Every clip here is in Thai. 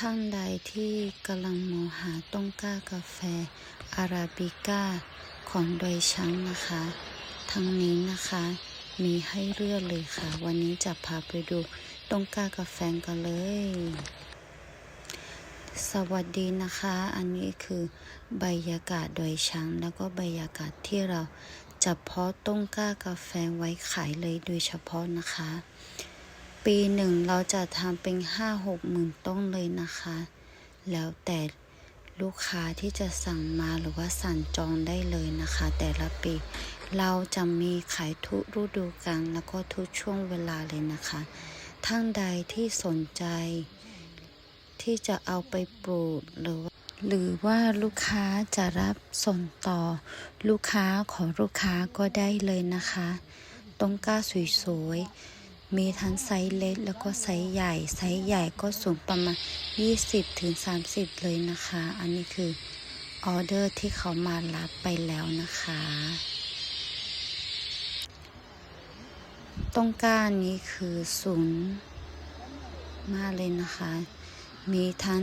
ท่านใดที่กำลังมองหาต้นกล้ากาแฟอาราบิก้าของโดยช้างนะคะ ทั้งนี้นะคะ มีให้เลือกเลยค่ะ วันนี้จะพาไปดูต้นกล้ากาแฟกันเลย สวัสดีนะคะ อันนี้คือบรรยากาศโดยช้างแล้วก็บรรยากาศที่เราจะเพาะต้นกล้ากาแฟไว้ขายเลยโดยเฉพาะนะคะ ปีหนึ่งเราจะทำเป็นห้าหกหมื่นต้นเลยนะคะ แล้วแต่ลูกค้าที่จะสั่งมาหรือว่าสั่งจองได้เลยนะคะ แต่ละปี เราจะมีขายทุกฤดูกาลแล้วก็ทุกช่วงเวลาเลยนะคะ ท่านใดที่สนใจ ที่จะเอาไปปลูกหรือว่าหรือว่าลูกค้าจะรับส่งต่อ ลูกค้าขอลูกค้าก็ได้เลยนะคะ ต้นกล้าสวยๆ มีทั้งไซส์เล็กแล้วก็ไซส์ใหญ่ ไซส์ใหญ่ก็สูงประมาณ20ถึง30 เลยนะคะ อันนี้คือออเดอร์ที่เขามารับไปแล้วนะคะต้นก้านี้คือสูงมากเลยนะคะ มีทั้ง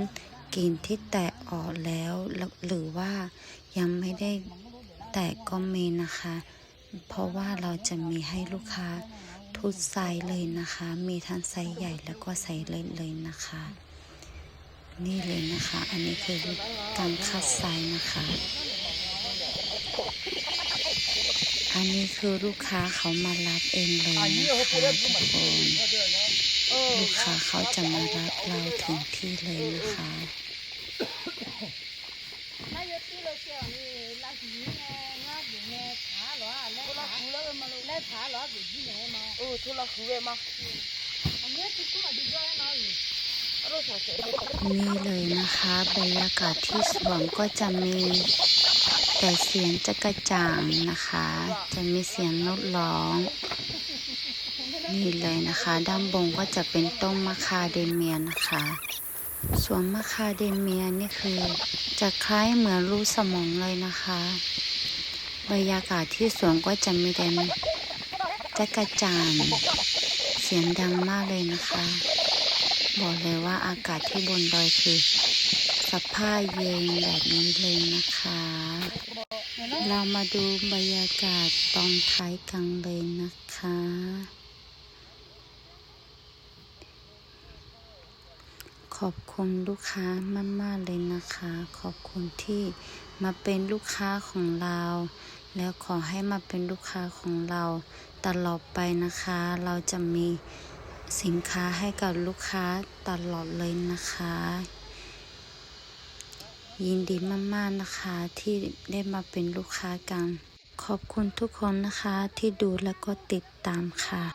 กิ่งที่แตกออกแล้ว หรือว่ายังไม่ได้แตกก็มีนะคะ เพราะว่าเราจะมีให้ลูกค้า ทุกไซส์เลยนะคะ มีทั้งไซส์ใหญ่แล้วก็ไซส์เล็กเลยนะคะ นี่เลยนะคะ อันนี้คือการคัดไซส์นะคะ อันนี้คือลูกค้าเขามารับเองเลยนะคะทุกคนลูกค้าเขาจะมารับเราถึงที่เลยนะคะ นี่เลยนะคะบรรยากาศที่สวนก็จะมีแต่เสียงจักระจ่างนะคะ จะมีเสียงนกร้อง นี่เลยนะคะด้านบนก็จะเป็นต้นมะคาเดเมียนะคะสวนมะคาเดเมียนี่คือ จะคล้ายเหมือนรูสมองเลยนะคะ บรรยากาศที่สวนก็จะมีแต่จักระจานเสียงดังมากเลยนะคะ บอกเลยว่าอากาศที่บนดอยคือสภาพเย็นแบบนี้เลยนะคะ เรามาดูบรรยากาศตอนท้ายกันเลยนะคะ ขอบคุณลูกค้ามาก ๆ เลยนะคะ ขอบคุณที่มาเป็นลูกค้าของเรา แล้วขอให้มาเป็นลูกค้าของเราตลอดไปนะคะ เราจะมีสินค้าให้กับลูกค้าตลอดเลยนะคะ ยินดีมาก ๆ นะคะที่ได้มาเป็นลูกค้ากัน ขอบคุณทุกคนนะคะที่ดูแล้วก็ติดตามค่ะ